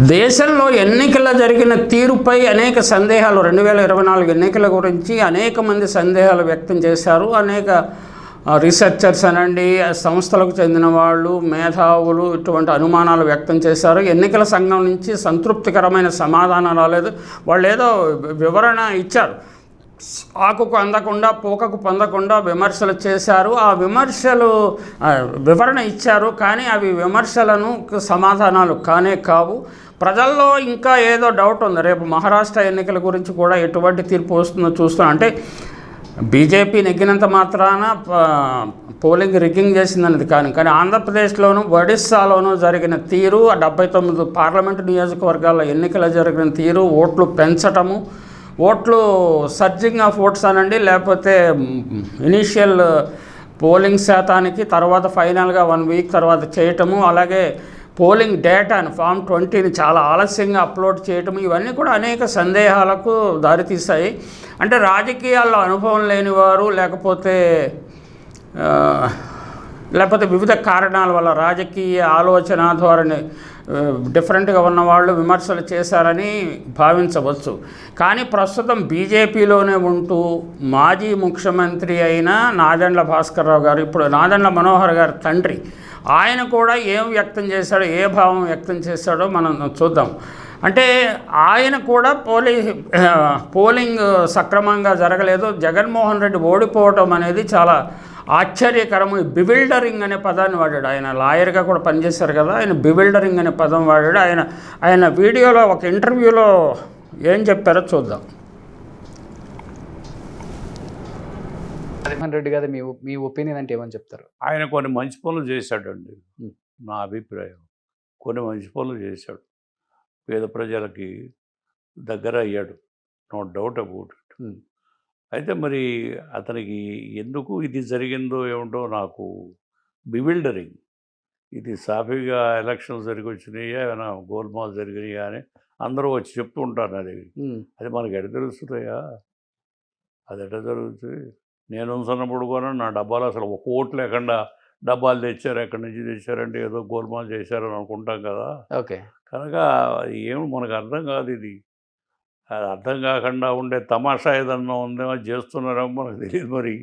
దేశంలో ఎన్నికల జరిగిన తీరుపై అనేక సందేహాలు రెండు వేల ఇరవై నాలుగు ఎన్నికల గురించి అనేక మంది సందేహాలు వ్యక్తం చేశారు. అనేక రీసెర్చర్స్ అనండి సంస్థలకు చెందిన వాళ్ళు మేధావులు ఇటువంటి అనుమానాలు వ్యక్తం చేశారు. ఎన్నికల సంఘం నుంచి సంతృప్తికరమైన సమాధానం రాలేదు. వాళ్ళు ఏదో వివరణ ఇచ్చారు. ఆకుకు అందకుండా పోకకు పొందకుండా విమర్శలు చేశారు. ఆ విమర్శలు వివరణ ఇచ్చారు కానీ అవి విమర్శలను సమాధానాలు కానే కావు. ప్రజల్లో ఇంకా ఏదో డౌట్ ఉంది. రేపు మహారాష్ట్ర ఎన్నికల గురించి కూడా ఎటువంటి తీర్పు వస్తుందో చూస్తాం. అంటే బీజేపీ నెగ్గినంత మాత్రాన పోలింగ్ రిగ్గింగ్ చేసిందన్నది కానీ కానీ ఆంధ్రప్రదేశ్లోను ఒడిస్సాలోను జరిగిన తీరు డెబ్బై తొమ్మిది పార్లమెంటు నియోజకవర్గాల ఎన్నికలు జరిగిన తీరు ఓట్లు పెంచటము ఓట్లు సర్జింగ్ ఆఫ్ ఓట్స్ అనండి లేకపోతే ఇనీషియల్ పోలింగ్ శాతానికి తర్వాత ఫైనల్గా వన్ వీక్ తర్వాత చేయటము అలాగే పోలింగ్ డేటాను ఫామ్ ట్వంటీని చాలా ఆలస్యంగా అప్లోడ్ చేయటం ఇవన్నీ కూడా అనేక సందేహాలకు దారితీస్తాయి అంటే రాజకీయాల్లో అనుభవం లేని వారు లేకపోతే లేకపోతే వివిధ కారణాల వల్ల రాజకీయ ఆలోచన ధోరణి డిఫరెంట్గా ఉన్నవాళ్ళు విమర్శలు చేశారని భావించవచ్చు. కానీ ప్రస్తుతం బీజేపీలోనే ఉంటూ మాజీ ముఖ్యమంత్రి అయిన నాదెండ్ల భాస్కర్రావు గారు ఇప్పుడు నాదెండ్ల మనోహర్ గారి తండ్రి ఆయన కూడా ఏం వ్యక్తం చేశాడో ఏ భావం వ్యక్తం చేశాడో మనం చూద్దాం. అంటే ఆయన కూడా పోలి పోలింగ్ సక్రమంగా జరగలేదు. జగన్మోహన్ రెడ్డి ఓడిపోవటం అనేది చాలా ఆశ్చర్యకరము. బివిల్డరింగ్ అనే పదాన్ని వాడాడు. ఆయన లాయర్గా కూడా పనిచేశారు కదా. ఆయన బివిల్డరింగ్ అనే పదం వాడాడు. ఆయన ఆయన వీడియోలో ఒక ఇంటర్వ్యూలో ఏం చెప్పారో చూద్దాం. జగన్మోహన్ రెడ్డి గారు మీ మీ ఒపీనియన్ అంటే ఏమని చెప్తారు? ఆయన కొన్ని మంచి పనులు చేశాడండి. నా అభిప్రాయం. కొన్ని మంచి పనులు చేశాడు. పేద ప్రజలకి దగ్గర అయ్యాడు. No doubt about it. అయితే మరి అతనికి ఎందుకు ఇది జరిగిందో ఏమిటో నాకు బివిల్డరింగ్ ఇది సాఫీగా ఎలక్షన్స్ జరిగి వచ్చినాయా ఏమైనా గోల్మాల్ జరిగినాయా అని అందరూ వచ్చి చెప్తూ ఉంటారు అది ఉమ్, అది మనకి ఎడ తెలుస్తుందయ్యా? అది ఎట జరుగుతుంది? నేను ఉంచున్నప్పుడు కూడా నా డబ్బాలు అసలు ఒక ఓటు లేకుండా డబ్బాలు తెచ్చారు ఎక్కడి నుంచి తెచ్చారంటే ఏదో గోల్మాల్ చేశారని అనుకుంటాం కదా. ఓకే. కనుక అది ఏమి మనకు అర్థం కాదు ఇది. అది అర్థం కాకుండా ఉండే తమాషా ఏదన్నా ఉందేమో చేస్తున్నారేమో మనకు తెలియదు మరి.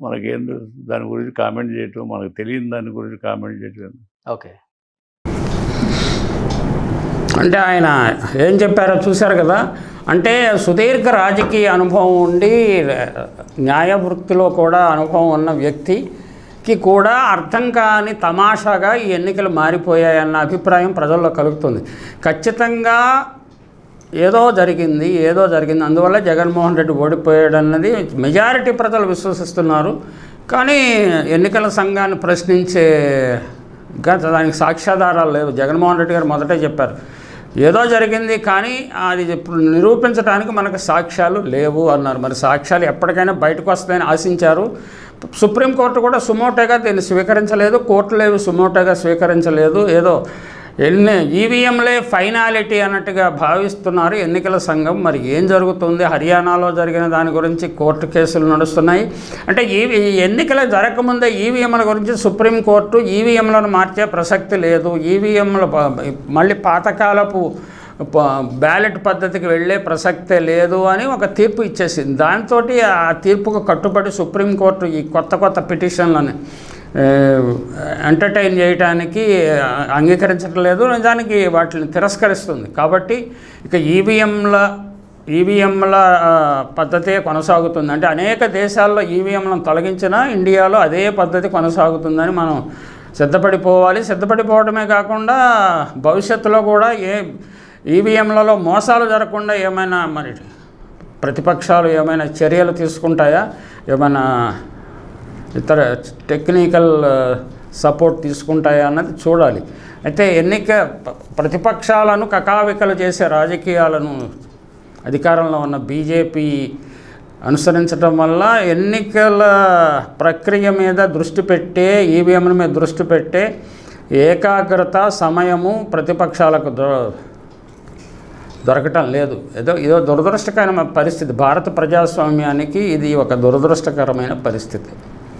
మనకేం తెలుసు దాని గురించి కామెంట్ చేయటం మనకు తెలియని దాని గురించి కామెంట్ చేయటం ఓకే. అంటే ఆయన ఏం చెప్పారో చూశారు కదా? అంటే సుదీర్ఘ రాజకీయ అనుభవం ఉండి న్యాయ వృత్తిలో కూడా అనుభవం ఉన్న వ్యక్తికి కూడా అర్థం కాని తమాషాగా ఈ ఎన్నికలు మారిపోయాయన్న అభిప్రాయం ప్రజల్లో కలుగుతుంది. ఖచ్చితంగా ఏదో జరిగింది ఏదో జరిగింది. అందువల్ల జగన్మోహన్ రెడ్డి ఓడిపోయాడన్నది మెజారిటీ ప్రజలు విశ్వసిస్తున్నారు. కానీ ఎన్నికల సంఘాన్ని ప్రశ్నించే గత దానికి సాక్ష్యాధారాలు లేవు. జగన్మోహన్ రెడ్డి గారు మొదటే చెప్పారు. ఏదో జరిగింది కానీ అది నిరూపించడానికి మనకు సాక్ష్యాలు లేవు అన్నారు. మరి సాక్ష్యాలు ఎప్పటికైనా బయటకు వస్తాయని ఆశించారు. సుప్రీంకోర్టు కూడా సుమోటోగా దీన్ని స్వీకరించలేదు. కోర్టులు ఏవి సుమోటోగా స్వీకరించలేదు. ఏదో ఎన్ని ఈవీఎంలే ఫైనాలిటీ అన్నట్టుగా భావిస్తున్నారు ఎన్నికల సంఘం. మరి ఏం జరుగుతుంది? హర్యానాలో జరిగిన దాని గురించి కోర్టు కేసులు నడుస్తున్నాయి. అంటే ఈవీ ఎన్నికలు జరగకముందే ఈవీఎంల గురించి సుప్రీంకోర్టు ఈవీఎంలను మార్చే ప్రసక్తి లేదు. ఈవీఎంల మళ్ళీ పాతకాలపు బ్యాలెట్ పద్ధతికి వెళ్ళే ప్రసక్తే లేదు అని ఒక తీర్పు ఇచ్చేసింది. దాంతో ఆ తీర్పుకు కట్టుబడి సుప్రీంకోర్టు ఈ కొత్త కొత్త పిటిషన్లని ఎంటర్టైన్ చేయటానికి అంగీకరించడం లేదు నిజానికి వాటిని తిరస్కరిస్తుంది. కాబట్టి ఇక ఈవీఎంల ఈవీఎంల పద్ధతే కొనసాగుతుంది. అంటే అనేక దేశాల్లో ఈవీఎంలను తొలగించినా ఇండియాలో అదే పద్ధతి కొనసాగుతుందని మనం సిద్ధపడిపోవాలి. సిద్ధపడిపోవడమే కాకుండా భవిష్యత్తులో కూడా ఏ ఈవీఎంలలో మోసాలు జరగకుండా ఏమైనా మరి ప్రతిపక్షాలు ఏమైనా చర్యలు తీసుకుంటాయా? ఏమైనా ఇతర టెక్నికల్ సపోర్ట్ uh, తీసుకుంటాయా అన్నది చూడాలి. అయితే ఎన్నిక ప్రతిపక్షాలను కకావికలు చేసే రాజకీయాలను అధికారంలో ఉన్న బీజేపీ అనుసరించడం వల్ల ఎన్నికల ప్రక్రియ మీద దృష్టి పెట్టే ఈవీఎంల మీద దృష్టి పెట్టే ఏకాగ్రత సమయము ప్రతిపక్షాలకు దొరకటం లేదు. ఏదో ఏదో దురదృష్టకరమైన పరిస్థితి. భారత ప్రజాస్వామ్యానికి ఇది ఒక దురదృష్టకరమైన పరిస్థితి.